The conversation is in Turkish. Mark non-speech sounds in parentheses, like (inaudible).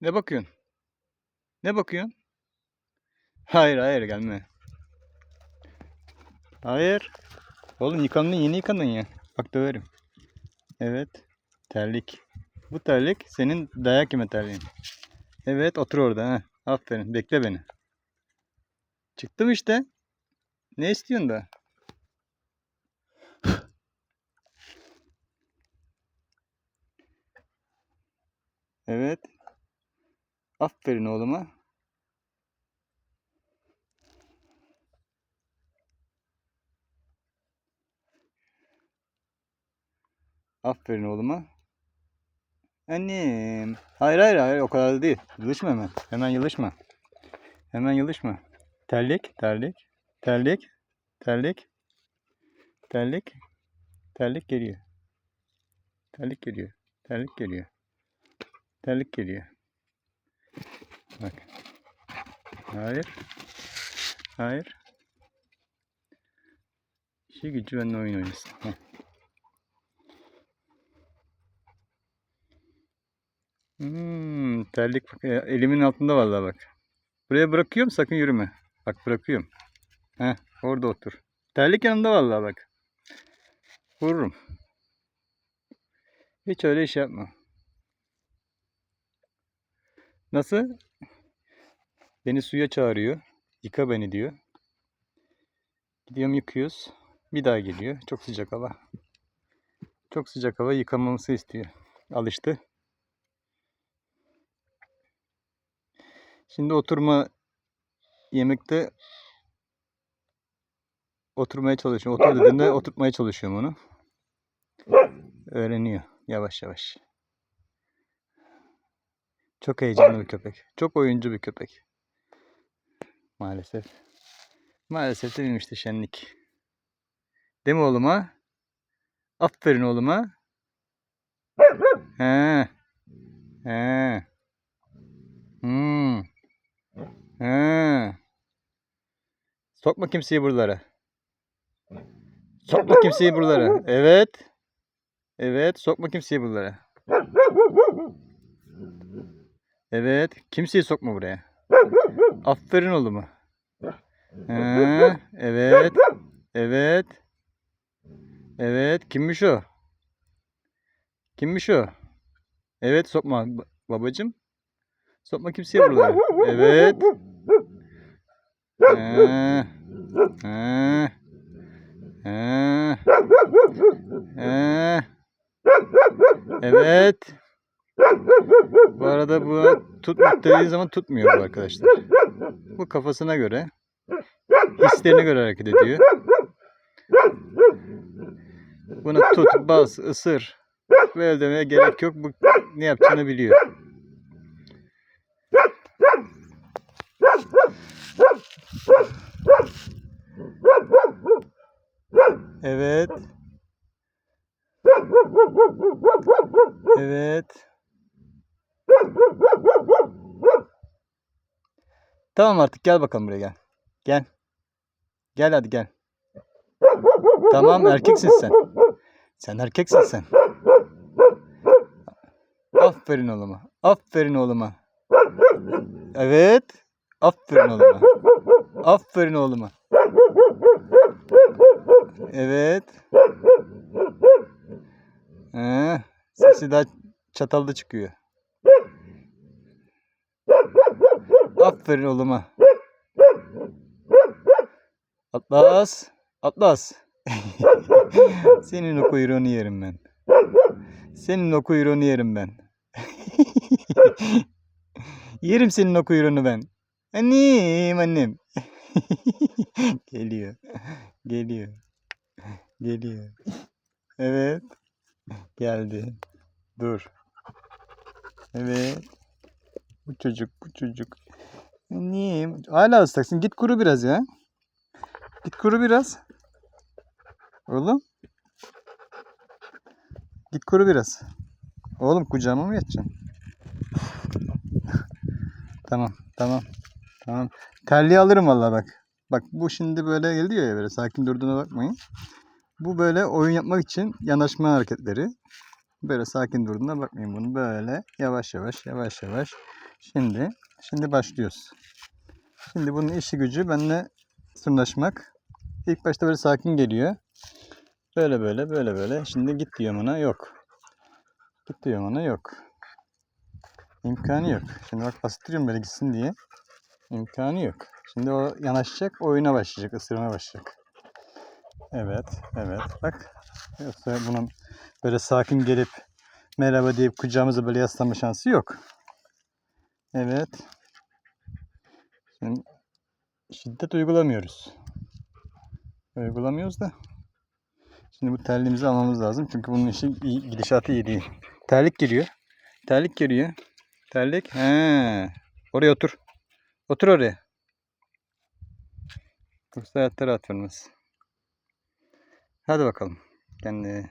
Ne bakıyorsun? Ne bakıyorsun? Hayır hayır gelme. Hayır. Oğlum yıkandın yeni yıkandın ya. Bak döverim. Evet. Terlik. Bu terlik senin dayak yeme terliğin. Evet otur orada ha. Aferin bekle beni. Çıktım işte. Ne istiyorsun da? Evet. Aferin oğluma. Aferin oğluma. Annem. Hayır hayır hayır o kadar da değil. Yılışma hemen. Hemen yılışma. Hemen yılışma. Terlik, terlik, terlik, terlik, terlik, terlik geliyor. Terlik geliyor. Terlik geliyor. Terlik geliyor. Bak. Hayır. Hayır. İşi gücü benimle oyun oynasın. Heh. Hmm, terlik bak, e, elimin altında vallahi bak. Buraya bırakıyorum sakın yürüme. Bak bırakıyorum. Heh, orada otur. Terlik yanımda vallahi bak. Vururum. Hiç öyle iş yapma. Nasıl? Beni suya çağırıyor. Yıka beni diyor. Gidiyorum yıkıyoruz. Bir daha geliyor. Çok sıcak hava. Çok sıcak hava yıkamamızı istiyor. Alıştı. Şimdi oturma yemekte oturmaya çalışıyorum. Otur dediğimde oturtmaya çalışıyorum onu. Öğreniyor yavaş yavaş. Çok heyecanlı bir köpek. Çok oyuncu bir köpek. Maalesef. Maalesef de benim işte şenlik. Değil mi oğluma? Aferin oğluma. He. He. Hmm. He. Sokma kimseyi buralara. Sokma kimseyi buralara. Evet. Evet, sokma kimseyi buralara. Evet, kimseyi sokma buraya. (laughs) Aferin oğluma. (laughs) He, evet. Evet. Evet, kimmiş o? Kimmiş o? Evet, sokma ba- babacım. Sokma kimseyi buralara. Evet. He. He. He. He. Evet. Bu arada bu tutmak dediği zaman tutmuyor bu arkadaşlar. Bu kafasına göre, hislerine göre hareket ediyor. Bunu tut, bas, ısır. Böyle demeye gerek yok. Bu ne yapacağını biliyor. Evet. Evet. Tamam artık gel bakalım buraya gel. Gel. Gel hadi gel. Tamam erkeksin sen. Sen erkeksin sen. Aferin oğluma. Aferin oğluma. Evet. Aferin oğluma. Aferin oğluma. Evet. Ee, sesi daha çatalda çıkıyor. Aferin oğluma. Atlas. Atlas. (laughs) Senin o kuyruğunu yerim ben. Senin o kuyruğunu yerim ben. (laughs) yerim senin o kuyruğunu ben. Annem annem. (laughs) Geliyor. Geliyor. Geliyor. Evet. Geldi. Dur. Evet. Bu çocuk, bu çocuk. Annem. Hala ıslaksın. Git kuru biraz ya. Git kuru biraz. Oğlum. Git kuru biraz. Oğlum kucağıma mı yatacaksın? (laughs) tamam, tamam. Tamam. Terliği alırım vallahi bak. Bak bu şimdi böyle geliyor ya böyle sakin durduğuna bakmayın. Bu böyle oyun yapmak için yanaşma hareketleri. Böyle sakin durduğuna bakmayın bunu böyle yavaş yavaş yavaş yavaş Şimdi, şimdi başlıyoruz. Şimdi bunun işi gücü benimle sırnaşmak. İlk başta böyle sakin geliyor. Böyle böyle böyle böyle. Şimdi git diyorum ona yok. Git diyorum ona yok. İmkanı yok. Şimdi bak bastırıyorum böyle gitsin diye. İmkanı yok. Şimdi o yanaşacak, oyuna başlayacak, ısırmaya başlayacak. Evet, evet. Bak. Yoksa bunun böyle sakin gelip merhaba deyip kucağımıza böyle yaslanma şansı yok. Evet. Şimdi şiddet uygulamıyoruz. Uygulamıyoruz da. Şimdi bu terliğimizi almamız lazım. Çünkü bunun işi iyi, gidişatı iyi değil. Terlik giriyor. Terlik giriyor. Terlik. He. Oraya otur. Otur oraya. Yoksa hayatta rahat vermez. Hadi bakalım. Kendine